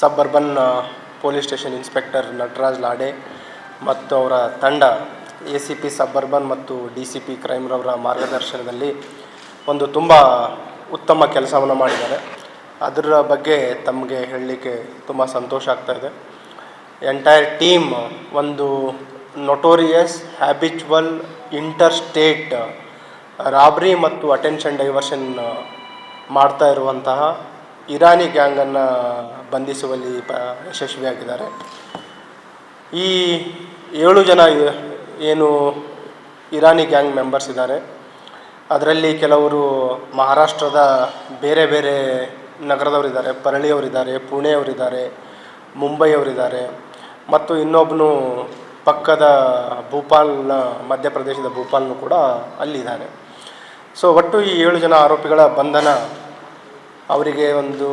Suburban police station inspector Nataraj Lade ಮತ್ತು ಅವರ ತಂಡ A C P suburban ಮತ್ತು ಡಿ ಸಿ ಪಿ ಕ್ರೈಮ್ರವರ ಮಾರ್ಗದರ್ಶನದಲ್ಲಿ ಒಂದು ತುಂಬ ಉತ್ತಮ ಕೆಲಸವನ್ನು ಮಾಡಿದ್ದಾರೆ. ಅದರ ಬಗ್ಗೆ ತಮಗೆ ಹೇಳಲಿಕ್ಕೆ ತುಂಬ ಸಂತೋಷ ಆಗ್ತಾ ಇದೆ. ಎಂಟೈರ್ ಟೀಮ್ ಒಂದು notorious habitual interstate robbery ಮತ್ತು ಅಟೆನ್ಷನ್ ಡೈವರ್ಷನ್ ಮಾಡ್ತಾ ಇರುವಂತಹ ಇರಾನಿ ಗ್ಯಾಂಗನ್ನು ಬಂಧಿಸುವಲ್ಲಿ ಪ ಯಶಸ್ವಿಯಾಗಿದ್ದಾರೆ. ಈ ಏಳು ಜನ ಏನು ಇರಾನಿ ಗ್ಯಾಂಗ್ ಮೆಂಬರ್ಸ್ ಇದ್ದಾರೆ. ಅದರಲ್ಲಿ ಕೆಲವರು ಮಹಾರಾಷ್ಟ್ರದ ಬೇರೆ ಬೇರೆ ನಗರದವರಿದ್ದಾರೆ. ಪರಳಿಯವರಿದ್ದಾರೆ, ಪುಣೆಯವರಿದ್ದಾರೆ, ಮುಂಬೈಯವರಿದ್ದಾರೆ. ಮತ್ತು ಇನ್ನೊಬ್ಬನು ಪಕ್ಕದ ಭೂಪಾಲ್ನ, ಮಧ್ಯಪ್ರದೇಶದ ಭೂಪಾಲ್ನು ಕೂಡ ಅಲ್ಲಿದ್ದಾನೆ. ಸೊ ಒಟ್ಟು ಈ ಏಳು ಜನ ಆರೋಪಿಗಳ ಬಂಧನ ಅವರಿಗೆ ಒಂದು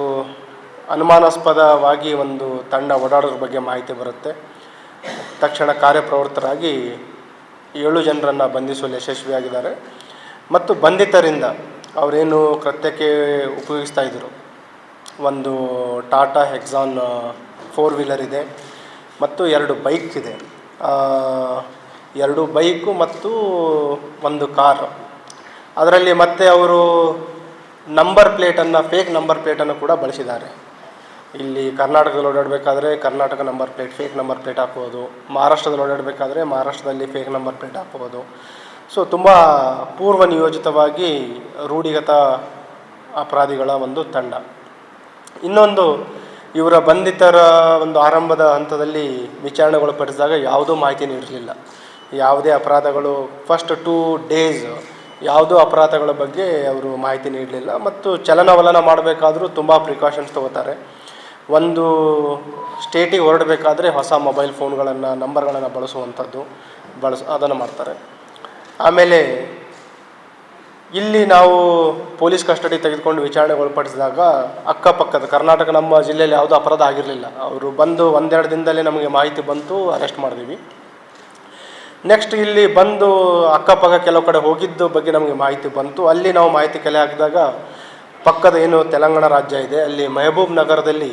ಅನುಮಾನಾಸ್ಪದವಾಗಿ ಒಂದು ತಂಡ ಓಡಾಡೋದ್ರ ಬಗ್ಗೆ ಮಾಹಿತಿ ಬರುತ್ತೆ. ತಕ್ಷಣ ಕಾರ್ಯಪ್ರವೃತ್ತರಾಗಿ ಏಳು ಜನರನ್ನು ಬಂಧಿಸುವಲ್ಲಿ ಯಶಸ್ವಿಯಾಗಿದ್ದಾರೆ. ಮತ್ತು ಬಂಧಿತರಿಂದ ಅವರೇನು ಕೃತ್ಯಕ್ಕೆ ಉಪಯೋಗಿಸ್ತಾ ಇದ್ದರು ಒಂದು ಟಾಟಾ ಹೆಕ್ಸಾನ್ ಫೋರ್ ವೀಲರ್ ಇದೆ ಮತ್ತು ಎರಡು ಬೈಕ್ ಇದೆ. ಎರಡು ಬೈಕು ಮತ್ತು ಒಂದು ಕಾರ್. ಅದರಲ್ಲಿ ಮತ್ತೆ ಅವರು ನಂಬರ್ ಪ್ಲೇಟನ್ನು ಫೇಕ್ ನಂಬರ್ ಪ್ಲೇಟನ್ನು ಕೂಡ ಬಳಸಿದ್ದಾರೆ. ಇಲ್ಲಿ ಕರ್ನಾಟಕದಲ್ಲಿ ಓಡಾಡಬೇಕಾದ್ರೆ Karnataka number plate fake number plate ಹಾಕ್ಬೋದು. ಮಹಾರಾಷ್ಟ್ರದಲ್ಲಿ ಓಡಾಡಬೇಕಾದ್ರೆ ಮಹಾರಾಷ್ಟ್ರದಲ್ಲಿ ಫೇಕ್ ನಂಬರ್ ಪ್ಲೇಟ್ ಹಾಕ್ಬೋದು. ಸೊ ತುಂಬ ಪೂರ್ವ ನಿಯೋಜಿತವಾಗಿ ರೂಢಿಗತ ಅಪರಾಧಿಗಳ ಒಂದು ತಂಡ. ಇನ್ನೊಂದು, ಇವರ ಬಂಧಿತರ ಒಂದು ಆರಂಭದ ಹಂತದಲ್ಲಿ ವಿಚಾರಣೆಗೊಳಪಡಿಸಿದಾಗ ಯಾವುದೂ ಮಾಹಿತಿ ನೀಡಿರಲಿಲ್ಲ. ಯಾವುದೇ ಅಪರಾಧಗಳು ಫಸ್ಟ್ ಟೂ ಡೇಸ್ ಯಾವುದೂ ಅಪರಾಧಗಳ ಬಗ್ಗೆ ಅವರು ಮಾಹಿತಿ ನೀಡಲಿಲ್ಲ ಮತ್ತು ಚಲನವಲನ ಮಾಡಬೇಕಾದ್ರೂ ತುಂಬ ಪ್ರಿಕಾಷನ್ಸ್ ತಗೋತಾರೆ. ಒಂದು ಸ್ಟೇಟಿಗೆ ಹೊರಡಬೇಕಾದ್ರೆ ಹೊಸ ಮೊಬೈಲ್ ಫೋನ್ಗಳನ್ನು, ನಂಬರ್ಗಳನ್ನು ಬಳಸುವಂಥದ್ದು ಬಳಸ, ಅದನ್ನು ಮಾಡ್ತಾರೆ. ಆಮೇಲೆ ಇಲ್ಲಿ ನಾವು ಪೊಲೀಸ್ ಕಸ್ಟಡಿ ತೆಗೆದುಕೊಂಡು ವಿಚಾರಣೆಗೆ ಒಳಪಡಿಸಿದಾಗ ಅಕ್ಕಪಕ್ಕದ ಕರ್ನಾಟಕ ನಮ್ಮ ಜಿಲ್ಲೆಯಲ್ಲಿ ಯಾವುದೂ ಅಪರಾಧ ಆಗಿರಲಿಲ್ಲ. ಅವರು ಬಂದು ಒಂದೆರಡು ದಿನದಲ್ಲೇ ನಮಗೆ ಮಾಹಿತಿ ಬಂತು, ಅರೆಸ್ಟ್ ಮಾಡಿದ್ವಿ. ನೆಕ್ಸ್ಟ್ ಇಲ್ಲಿ ಬಂದು ಅಕ್ಕಪಕ್ಕ ಕೆಲವು ಕಡೆ ಹೋಗಿದ್ದು ಬಗ್ಗೆ ನಮಗೆ ಮಾಹಿತಿ ಬಂತು. ಅಲ್ಲಿ ನಾವು ಮಾಹಿತಿ ಕಲೆ ಹಾಕಿದಾಗ ಪಕ್ಕದ ಏನು ತೆಲಂಗಾಣ ರಾಜ್ಯ ಇದೆ, ಅಲ್ಲಿ ಮೆಹಬೂಬ್ ನಗರದಲ್ಲಿ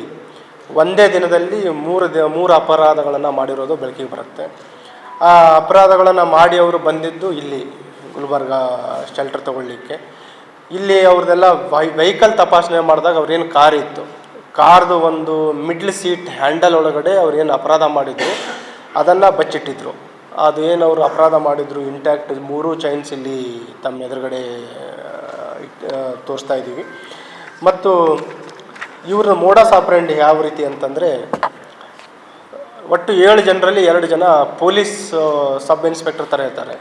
ಒಂದೇ ದಿನದಲ್ಲಿ ಮೂರು ದಿ, ಮೂರು ಅಪರಾಧಗಳನ್ನು ಮಾಡಿರೋದು ಬೆಳಕಿಗೆ ಬರುತ್ತೆ. ಆ ಅಪರಾಧಗಳನ್ನು ಮಾಡಿ ಅವರು ಬಂದಿದ್ದು ಇಲ್ಲಿ ಗುಲ್ಬರ್ಗ ಶೆಲ್ಟರ್ ತಗೊಳ್ಳಿಕ್ಕೆ. ಇಲ್ಲಿ ಅವ್ರದ್ದೆಲ್ಲ ವೈ ವೆಹಿಕಲ್ ತಪಾಸಣೆ ಮಾಡಿದಾಗ ಅವ್ರೇನು ಕಾರ್ ಇತ್ತು. ಕಾರ್ದು ಒಂದು ಮಿಡ್ಲ್ ಸೀಟ್ ಹ್ಯಾಂಡಲ್ ಒಳಗಡೆ ಅವ್ರೇನು ಅಪರಾಧ ಮಾಡಿದ್ರು, ಅದನ್ನು ಬಚ್ಚಿಟ್ಟಿದ್ರು. ಅದು ಏನು ಅವರು ಅಪರಾಧ ಮಾಡಿದ್ರು ಇಂಟ್ಯಾಕ್ಟ್ ಮೂರು ಚೈನ್ಸ್ ಇಲ್ಲಿ ತಮ್ಮ ಎದುರುಗಡೆ ತೋರಿಸ್ತಾ ಇದ್ದೀವಿ. ಮತ್ತು ಇವ್ರ ಮೋಡ ಆಪರೆಂಡ್ ಯಾವ ರೀತಿ ಅಂತಂದರೆ, ಒಟ್ಟು ಏಳು ಜನರಲ್ಲಿ ಎರಡು ಜನ ಪೊಲೀಸ್ ಸಬ್ ಇನ್ಸ್ಪೆಕ್ಟರ್ ಥರ ಇರ್ತಾರೆ.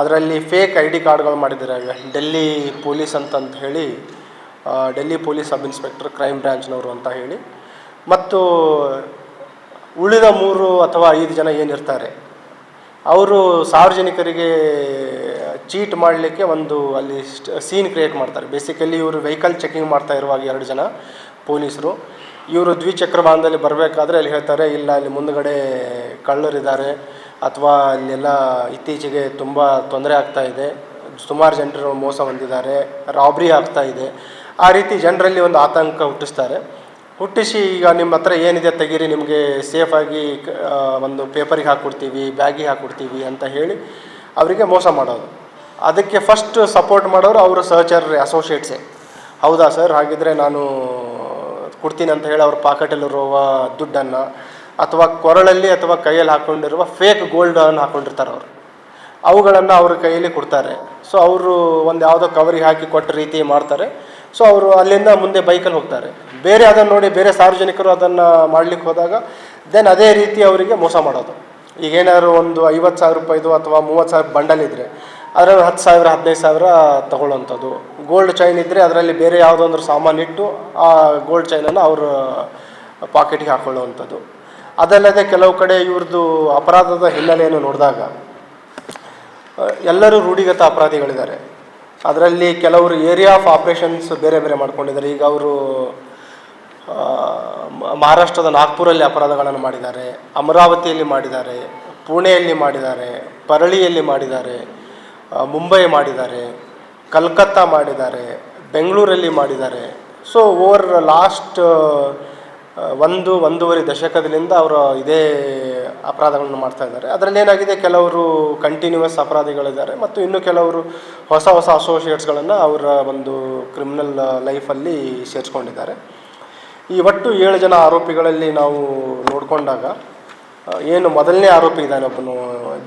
ಅದರಲ್ಲಿ ಫೇಕ್ ಐ ಡಿ ಕಾರ್ಡ್ಗಳು ಮಾಡಿದ್ದಾರೆ. ಡೆಲ್ಲಿ ಪೊಲೀಸ್ ಅಂತಂತ ಹೇಳಿ Delhi police sub inspector, crime ಬ್ರ್ಯಾಂಚ್ನವರು ಅಂತ ಹೇಳಿ. ಮತ್ತು ಉಳಿದ ಮೂರು ಅಥವಾ ಐದು ಜನ ಏನಿರ್ತಾರೆ ಅವರು ಸಾರ್ವಜನಿಕರಿಗೆ ಚೀಟ್ ಮಾಡಲಿಕ್ಕೆ ಒಂದು ಅಲ್ಲಿ ಸೀನ್ ಕ್ರಿಯೇಟ್ ಮಾಡ್ತಾರೆ. ಬೇಸಿಕಲಿ ಇವರು ವೆಹಿಕಲ್ ಚೆಕಿಂಗ್ ಮಾಡ್ತಾ ಇರುವಾಗ ಎರಡು ಜನ ಪೊಲೀಸರು. ಇವರು ದ್ವಿಚಕ್ರ ವಾಹನದಲ್ಲಿ ಬರಬೇಕಾದ್ರೆ ಅಲ್ಲಿ ಹೇಳ್ತಾರೆ, ಇಲ್ಲ, ಅಲ್ಲಿ ಮುಂದುಗಡೆ ಕಳ್ಳರಿದ್ದಾರೆ ಅಥವಾ ಅಲ್ಲೆಲ್ಲ ಇತ್ತೀಚೆಗೆ ತುಂಬ ತೊಂದರೆ ಆಗ್ತಾ ಇದೆ. ಸುಮಾರು ಜನರು ಮೋಸ ಹೊಂದಿದ್ದಾರೆ, ರಾಬ್ರಿ ಆಗ್ತಾ ಇದೆ. ಆ ರೀತಿ ಜನರಲ್ಲಿ ಒಂದು ಆತಂಕ ಹುಟ್ಟಿಸ್ತಾರೆ. ಹುಟ್ಟಿಸಿ ಈಗ ನಿಮ್ಮ ಹತ್ರ ಏನಿದೆ ತೆಗೀರಿ, ನಿಮಗೆ ಸೇಫಾಗಿ ಒಂದು ಪೇಪರಿಗೆ ಹಾಕ್ಕೊಡ್ತೀವಿ ಬ್ಯಾಗಿಗೆ ಹಾಕ್ಕೊಡ್ತೀವಿ ಅಂತ ಹೇಳಿ ಅವರಿಗೆ ಮೋಸ ಮಾಡೋದು. ಅದಕ್ಕೆ ಫಸ್ಟ್ ಸಪೋರ್ಟ್ ಮಾಡೋರು ಅವರು ಸಹಚರ್ ಅಸೋಸಿಯೇಟ್ಸೇ ಹೌದಾ ಸರ್ ಹಾಗಿದ್ರೆ ನಾನು ಕೊಡ್ತೀನಿ ಅಂತ ಹೇಳಿ ಅವ್ರ ಪಾಕೆಟಲ್ಲಿರುವ ದುಡ್ಡನ್ನು ಅಥವಾ ಕೊರಳಲ್ಲಿ ಅಥವಾ ಕೈಯಲ್ಲಿ ಹಾಕ್ಕೊಂಡಿರುವ ಫೇಕ್ ಗೋಲ್ಡನ್ನು ಹಾಕ್ಕೊಂಡಿರ್ತಾರೆ ಅವರು. ಅವುಗಳನ್ನು ಅವ್ರ ಕೈಯಲ್ಲಿ ಕೊಡ್ತಾರೆ. ಸೊ ಅವರು ಒಂದು ಯಾವುದೋ ಕವರಿಗೆ ಹಾಕಿ ಕೊಟ್ಟ ರೀತಿ ಮಾಡ್ತಾರೆ. ಸೊ ಅವರು ಅಲ್ಲಿಂದ ಮುಂದೆ ಬೈಕಲ್ಲಿ ಹೋಗ್ತಾರೆ. ಬೇರೆ ಅದನ್ನು ನೋಡಿ ಬೇರೆ ಸಾರ್ವಜನಿಕರು ಅದನ್ನು ಮಾಡಲಿಕ್ಕೆ ಹೋದಾಗ ದೆನ್ ಅದೇ ರೀತಿ ಅವರಿಗೆ ಮೋಸ ಮಾಡೋದು. ಈಗ ಏನಾದ್ರು ಒಂದು ಐವತ್ತು ಸಾವಿರ ರೂಪಾಯಿದು ಅಥವಾ ಮೂವತ್ತು ಸಾವಿರ ಬಂಡಲ್ ಇದ್ದರೆ ಅದರಲ್ಲಿ ಹತ್ತು ಸಾವಿರ, ಹದಿನೈದು ಸಾವಿರ ತಗೊಳ್ಳೋವಂಥದ್ದು. ಗೋಲ್ಡ್ ಚೈನ್ ಇದ್ದರೆ ಅದರಲ್ಲಿ ಬೇರೆ ಯಾವುದೊಂದ್ರ ಸಾಮಾನು ಇಟ್ಟು, ಆ ಗೋಲ್ಡ್ ಚೈನನ್ನು ಅವರು ಪಾಕೆಟ್ಗೆ ಹಾಕೊಳ್ಳುವಂಥದ್ದು. ಅದಲ್ಲದೆ ಕೆಲವು ಕಡೆ ಇವ್ರದ್ದು ಅಪರಾಧದ ಹಿನ್ನೆಲೆಯನ್ನು ನೋಡಿದಾಗ ಎಲ್ಲರೂ ರೂಢಿಗತ ಅಪರಾಧಿಗಳಿದ್ದಾರೆ. ಅದರಲ್ಲಿ ಕೆಲವರು ಏರಿಯಾ ಆಫ್ ಆಪ್ರೇಷನ್ಸ್ ಬೇರೆ ಬೇರೆ ಮಾಡ್ಕೊಂಡಿದ್ದಾರೆ. ಈಗ ಅವರು ಮಹಾರಾಷ್ಟ್ರದ ನಾಗ್ಪುರಲ್ಲಿ ಅಪರಾಧಗಳನ್ನು ಮಾಡಿದ್ದಾರೆ, ಅಮರಾವತಿಯಲ್ಲಿ ಮಾಡಿದ್ದಾರೆ, ಪುಣೆಯಲ್ಲಿ ಮಾಡಿದ್ದಾರೆ, ಪರಳಿಯಲ್ಲಿ ಮಾಡಿದ್ದಾರೆ ಮುಂಬೈ ಮಾಡಿದ್ದಾರೆ, ಕಲ್ಕತ್ತಾ ಮಾಡಿದ್ದಾರೆ, ಬೆಂಗಳೂರಲ್ಲಿ ಮಾಡಿದ್ದಾರೆ. ಸೊ ಓವರ್ ಲಾಸ್ಟ್ ಒಂದು, ಒಂದೂವರೆ ದಶಕದಿಂದ ಅವರು ಇದೇ ಅಪರಾಧಗಳನ್ನು ಮಾಡ್ತಾ ಇದ್ದಾರೆ. ಅದರಲ್ಲಿ ಏನಾಗಿದೆ? ಕೆಲವರು ಕಂಟಿನ್ಯೂಯಸ್ ಅಪರಾಧಿಗಳಿದ್ದಾರೆ ಮತ್ತು ಇನ್ನು ಕೆಲವರು ಹೊಸ ಹೊಸ ಅಸೋಸಿಯೇಟ್ಸ್ಗಳನ್ನು ಅವರ ಒಂದು ಕ್ರಿಮಿನಲ್ ಲೈಫಲ್ಲಿ ಸೇರಿಸ್ಕೊಂಡಿದ್ದಾರೆ. ಈ ಒಟ್ಟು ಏಳು ಜನ ಆರೋಪಿಗಳಲ್ಲಿ ನಾವು ನೋಡಿಕೊಂಡಾಗ ಏನು ಮೊದಲನೇ ಆರೋಪಿ ಇದ್ದಾನೆ ಒಬ್ಬನು,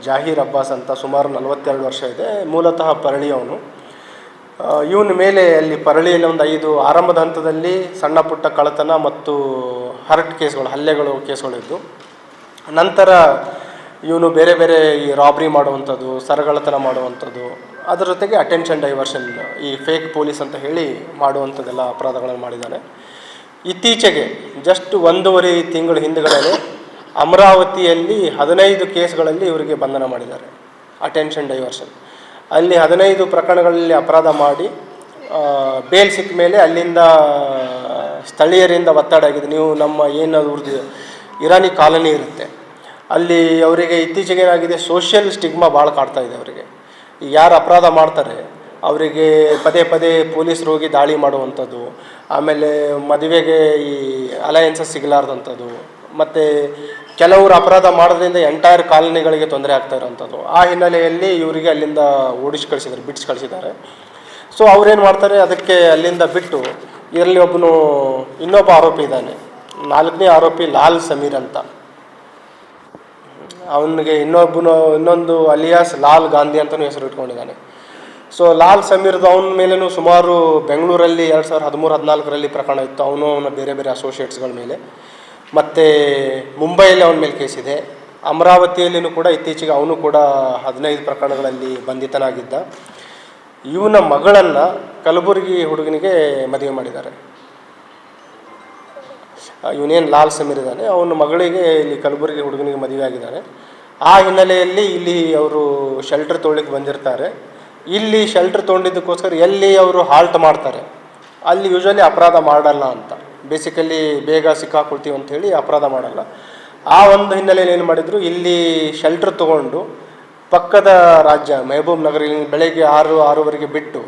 ಜಾಹೀರ್ ಅಬ್ಬಾಸ್ ಅಂತ, ಸುಮಾರು ನಲವತ್ತೆರಡು ವರ್ಷ ಇದೆ, ಮೂಲತಃ ಪರಳಿಯವನು ಇವನ ಮೇಲೆ ಅಲ್ಲಿ ಪರಳಿಯಲ್ಲಿ ಒಂದು ಐದು ಆರಂಭದ ಹಂತದಲ್ಲಿ ಸಣ್ಣ ಪುಟ್ಟ ಕಳ್ಳತನ ಮತ್ತು ಹರ್ಟ್ ಕೇಸ್ಗಳು, ಹಲ್ಲೆಗಳು ಕೇಸ್ಗಳಿದ್ದು. ನಂತರ ಇವನು ಬೇರೆ ಬೇರೆ ಈ ರಾಬ್ರಿ ಮಾಡುವಂಥದ್ದು ಸರಗಳತನ ಮಾಡುವಂಥದ್ದು, ಅದರ ಜೊತೆಗೆ ಅಟೆನ್ಷನ್ ಡೈವರ್ಷನ್ ಈ ಫೇಕ್ ಪೊಲೀಸ್ ಅಂತ ಹೇಳಿ ಮಾಡುವಂಥದ್ದೆಲ್ಲ ಅಪರಾಧಗಳನ್ನು ಮಾಡಿದ್ದಾನೆ. ಇತ್ತೀಚೆಗೆ ಜಸ್ಟ್ ಒಂದೂವರೆ ತಿಂಗಳ ಹಿಂದುಗಡೆ ಅಮರಾವತಿಯಲ್ಲಿ ಹದಿನೈದು ಕೇಸ್ಗಳಲ್ಲಿ ಇವರಿಗೆ ಬಂಧನ ಮಾಡಿದ್ದಾರೆ ಅಟೆನ್ಷನ್ ಡೈವರ್ಷನ್ ಅಲ್ಲಿ ಹದಿನೈದು ಪ್ರಕರಣಗಳಲ್ಲಿ ಅಪರಾಧ ಮಾಡಿ ಬೇಲ್ ಸಿಕ್ಕ ಮೇಲೆ ಅಲ್ಲಿಂದ ಸ್ಥಳೀಯರಿಂದ ಒತ್ತಡ ಆಗಿದೆ. ನೀವು ನಮ್ಮ ಏನು ಅವ್ರದ್ದು ಇರಾನಿ ಕಾಲನಿ ಇರುತ್ತೆ. ಅಲ್ಲಿ ಅವರಿಗೆ ಇತ್ತೀಚೆಗೆ ಏನಾಗಿದೆ ಸೋಷಿಯಲ್ ಸ್ಟಿಗ್ಮಾ ಭಾಳ ಕಾಡ್ತಾ ಇದೆ ಅವರಿಗೆ. ಯಾರು ಅಪರಾಧ ಮಾಡ್ತಾರೆ, ಅವರಿಗೆ ಪದೇ ಪದೇ ಪೊಲೀಸರು ಹೋಗಿ ದಾಳಿ ಮಾಡುವಂಥದ್ದು, ಆಮೇಲೆ ಮದುವೆಗೆ ಈ ಅಲಯನ್ಸಸ್ ಸಿಗಲಾರ್ದಂಥದ್ದು, ಮತ್ತು ಕೆಲವರು ಅಪರಾಧ ಮಾಡೋದ್ರಿಂದ ಎಂಟೈರ್ ಕಾಲನಿಗಳಿಗೆ ತೊಂದರೆ ಆಗ್ತಾ ಇರೋವಂಥದ್ದು ಆ ಹಿನ್ನೆಲೆಯಲ್ಲಿ ಇವರಿಗೆ ಅಲ್ಲಿಂದ ಓಡಿಸಿ ಕಳಿಸಿದ್ದಾರೆ, ಬಿಟ್ಸ್ ಕಳಿಸಿದ್ದಾರೆ. ಸೊ ಅವ್ರೇನು ಮಾಡ್ತಾರೆ, ಅದಕ್ಕೆ ಅಲ್ಲಿಂದ ಬಿಟ್ಟು ಇದರಲ್ಲಿ ಒಬ್ಬನು, ಇನ್ನೊಬ್ಬ ಆರೋಪಿ ಇದ್ದಾನೆ. ನಾಲ್ಕನೇ ಆರೋಪಿ ಲಾಲ್ ಸಮೀರ್ ಅಂತ. ಅವನಿಗೆ ಇನ್ನೊಬ್ಬನು, ಇನ್ನೊಂದು ಅಲಿಯಾಸ್ ಲಾಲ್ ಗಾಂಧಿ ಅಂತಲೂ ಹೆಸರು ಇಟ್ಕೊಂಡಿದ್ದಾನೆ. ಸೊ ಲಾಲ್ ಸಮೀರ್ದು ಅವನ ಮೇಲೇನು ಸುಮಾರು ಬೆಂಗಳೂರಲ್ಲಿ ಎರಡು ಸಾವಿರದ ಹದಿಮೂರು, ಹದಿನಾಲ್ಕರಲ್ಲಿ ಪ್ರಕರಣ ಇತ್ತು. ಅವನು ಅವನ ಬೇರೆ ಬೇರೆ ಅಸೋಸಿಯೇಟ್ಸ್ಗಳ ಮೇಲೆ. ಮತ್ತು ಮುಂಬೈಯಲ್ಲಿ ಅವನ ಮೇಲೆ ಕೇಸಿದೆ ಅಮರಾವತಿಯಲ್ಲಿನೂ ಕೂಡ ಇತ್ತೀಚೆಗೆ ಅವನು ಕೂಡ ಹದಿನೈದು ಪ್ರಕರಣಗಳಲ್ಲಿ ಬಂಧಿತನಾಗಿದ್ದ. ಇವನ ಮಗಳನ್ನು ಕಲಬುರಗಿ ಹುಡುಗನಿಗೆ ಮದುವೆ ಮಾಡಿದ್ದಾರೆ. ಇವನೇನು ಲಾಲ್ ಸಮೀರ್ ಇದ್ದಾನೆ, ಅವನ ಮಗಳಿಗೆ ಇಲ್ಲಿ ಕಲಬುರಗಿ ಹುಡುಗನಿಗೆ ಮದುವೆ ಆಗಿದ್ದಾನೆ. ಆ ಹಿನ್ನೆಲೆಯಲ್ಲಿ ಇಲ್ಲಿ ಅವರು ಶೆಲ್ಟರ್ ತೊಗೊಳ್ಳಿಕ್ಕೆ ಬಂದಿರ್ತಾರೆ. ಇಲ್ಲಿ ಶೆಲ್ಟರ್ ತೊಗೊಂಡಿದ್ದಕ್ಕೋಸ್ಕರ ಎಲ್ಲಿ ಅವರು ಹಾಲ್ಟ್ ಮಾಡ್ತಾರೆ? ಅಲ್ಲಿ ಯೂಶ್ವಲಿ ಅಪರಾಧ ಮಾಡಲ್ಲ ಅಂತ. ಬೇಸಿಕಲಿ ಬೇಗ ಸಿಕ್ಕಾಕೊಳ್ತೀವಿ ಹೇಳಿ ಅಪರಾಧ ಮಾಡಲ್ಲ. ಆ ಒಂದು ಹಿನ್ನೆಲೆಯಲ್ಲಿ ಏನು ಮಾಡಿದರು, ಇಲ್ಲಿ ಶೆಲ್ಟರ್ ತೊಗೊಂಡು ಪಕ್ಕದ ರಾಜ್ಯ ಮೆಹಬೂಬ್ ನಗರ ಬೆಳಗ್ಗೆ ಆರು ಆರೂವರೆಗೆ ಬಿಟ್ಟು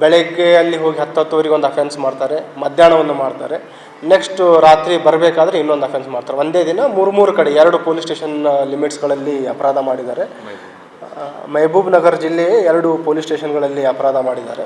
ಬೆಳಗ್ಗೆ ಅಲ್ಲಿ ಹೋಗಿ ಹತ್ತು ಹತ್ತುವರೆಗೆ ಒಂದು ಅಫೆನ್ಸ್ ಮಾಡ್ತಾರೆ ಮಧ್ಯಾಹ್ನವನ್ನು ಒಂದು ಮಾಡ್ತಾರೆ. ನೆಕ್ಸ್ಟ್ ರಾತ್ರಿ ಬರಬೇಕಾದ್ರೆ ಇನ್ನೊಂದು ಅಫೆನ್ಸ್ ಮಾಡ್ತಾರೆ. ಒಂದೇ ದಿನ ಮೂರು ಮೂರು ಕಡೆ ಎರಡು ಪೊಲೀಸ್ ಸ್ಟೇಷನ್ ಲಿಮಿಟ್ಸ್ಗಳಲ್ಲಿ ಅಪರಾಧ ಮಾಡಿದ್ದಾರೆ. ಮೆಹಬೂಬ್ ನಗರ್. ಜಿಲ್ಲೆಯ ಎರಡು ಪೊಲೀಸ್ ಸ್ಟೇಷನ್ಗಳಲ್ಲಿ ಅಪರಾಧ ಮಾಡಿದ್ದಾರೆ.